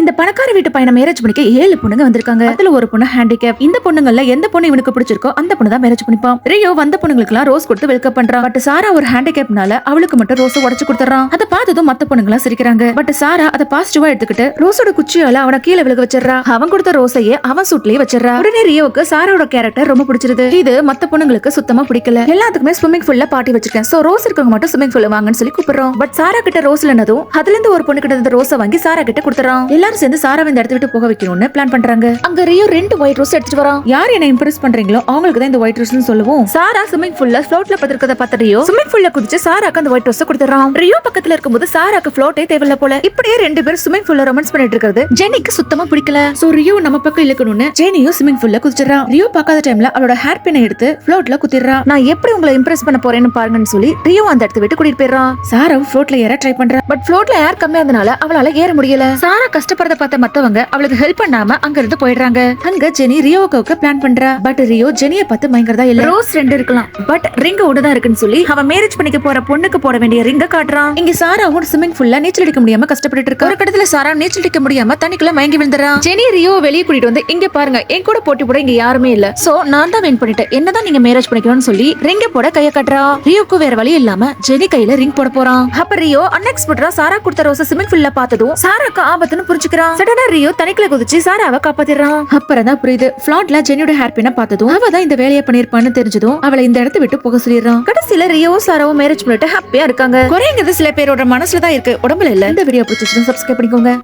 இந்த பணக்கார வீட்டு பையனை மேரேஜ் பண்ணிக்க ஏழு பொண்ணுங்க வந்திருக்காங்க. அதுல ஒரு பொண்ணு ஹேண்டிகேப் இந்த பொண்ணுங்கள்ல எந்த பொண்ணு இவனுக்கு பிடிச்சிருக்கோ அந்த பொண்ணு தான் மேரேஜ் பண்ணிப்பான். ரியோ வந்த பொண்ணுங்களுக்குலாம் ரோஸ் கொடுத்து வெல்கம் பண்றான் பட் சாரா ஒரு ஹேண்டிகேப்னால அவளுக்கு மட்டும் ரோஸ் உடச்சு கொடுத்துறான். அதை பார்த்ததும் மத்த பொண்ணுங்களா சிரிக்கிறாங்க. பட் சாரா அதை பாசிட்டிவா எடுத்துக்கிட்டு ரோஸோட குச்சியால அவன கீழே விழுக வச்சிடறா. அவன் கொடுத்த ரோஸையே அவன் சூட்லயே வச்சிடறா. உடனே ரியோவுக்கு சாராவோட கேரக்டர் ரொம்ப பிடிச்சிருது. இது மத்த பொண்ணுங்களுக்கு சுத்தமா பிடிக்கல. எல்லாத்துக்குமே ஸ்விம்மிங் பூல்ல பாட்டி வச்சிருக்கேன். சோ ரோஸ் இருக்கவங்க மட்டும் ஸ்விம்மிங் பூல் வாங்கன்னு சொல்லி கூப்பிடுறோம். பட் சாரா கிட்ட ரோஸ் இல்லனதும் அதுல இருந்து ஒரு பொண்ணு கிட்ட இருந்த ரோஸை வாங்கி சாரா கிட்ட கொடுத்துறான். எல்லாரும் சேர்ந்து சாராவை இந்த இடத்த விட்டு போக வைக்கணும்னு பிளான் பண்றாங்க. அங்க ரியோ ரெண்டு ஒயிட் ரோஸ் எடுத்துட்டு வரான். யார் என்ன இம்ப்ரெஸ் பண்றீங்களோ அவங்களுக்கு தான் இந்த ஒயிட் ரோஸ்னு சொல்லுவோம். சாரா ஸ்விம்மிங் பூல்ல ஃப்ளோட்ல பத்திருக்கத பார்த்த ரியோ ஸ்விம்மிங் பூல்ல குதிச்சு சாராக்கு அந்த ஒயிட் ரோஸ் கொடுத்துறான். ரியோ பக்கத்துல இருக்கும்போது சாராக்கு ஃப்ளோட்டே தேவையில்ல போல. இப்படியே ரெண்டு பேரும் ஸ்விம்மிங் பூல்ல ரொமான்ஸ் பண்ணிட்டு இருக்கிறது ஜெனிக்கு சுத்தமா பிடிக்கல. சோ ரியோ நம்ம பக்கம் இழுக்கணும்னு ஜெனியும் ஸ்விம்மிங் பூல்ல குதிச்சிடறான். ரியோ பார்க்காத டைம்ல அவளோட ஹேர் பினை எடுத்து ஃப்ளோட்ல குத்திடுறா நான் எப்படி உங்களை இம்ப்ரெஸ் பண்ண போறேன்னு பாருங்கன்னு சொல்லி ரியோ அந்த இடத்த விட்டு கூட்டிட்டு போயிடுறான். சாராவும் ஃப்ளோட்ல ஏற ட்ரை பண்றா. பட் ஃப்ளோட்ல ஏர் கம்மியா இருந்தனால அவளால ஏற முடியல. சாரா கஷ்டப்படுறத பார்த்த மத்தவங்க அவளுக்கு ஹெல்ப் பண்ணாம அங்க இருந்து போயிடுறாங்க. அங்க ஜெனி ரியோவுக்கு பிளான் பண்றா. பட் ரியோ ஜெனிய பார்த்து மயங்கறதா இல்ல. ரோஸ் ரெண்டு இருக்கலாம். பட் ரிங் ஒண்ணுதான் இருக்குன்னு சொல்லி அவன் மேரேஜ் பண்ணிக்க போற பொண்ணுக்கு போட வேண்டிய ரிங்க காட்டுறான். இங்க சாராவும் ஸ்விம்மிங் ஃபுல்லா நீச்சல் அடிக்க முடியாம கஷ்டப்பட்டு இருக்கா. ஒரு கடத்துல சாரா நீச்சல் அடிக்க முடியாம தண்ணிக்குள்ள மயங்கி விழுந்துறா ஜெனி ரியோ வெளியே கூட்டிட்டு வந்து இங்க பாருங்க என் கூட போட்டி போட இங்க யாருமே இல்ல. சோ நான் தான் வின் பண்ணிட்டேன். என்னதான் நீங்க மேரேஜ் பண்ணிக்கணும்னு சொல்லி ரிங்க போட கைய காட்டுறா. ரியோக்கு வேற வழி இல்லாம ஜெனி கையில ரிங் போட போறான். அப்ப ரியோ அன்எக்ஸ்பெக்டடா சாரா கொடுத்த ரோச ஸ்விம்மிங் ஃபுல்ல பார்த்ததும் சாராக்கு ஆபத்துன்னு புரிஞ்சுக்கிறான் சடனா ரியோ தனிக்குள்ள குதிச்சு சாராவை காப்பாத்திடுறான். அப்புறம் தான் புரியுது. ஃபிளாட்ல ஜெனியோட ஹேர் பின்ன பார்த்ததும் அவ தான் இந்த வேலையை பண்ணிருப்பான்னு தெரிஞ்சதும் அவளை இந்த இடத்த விட்டு போக சொல்லிடுறான். கடைசியில ரியோவும் சாராவும் மேரேஜ் பண்ணிட்டு ஹாப்பியா இருக்காங்க. குறைங்கிறது சில பேரோட மனசுல தான் இருக்கு. உடம்புல இல்ல. இந்த வீடியோ பிடிச்சிச்சுன்னு சப்ஸ்கிரைப் பண்ணிக்கோங்க.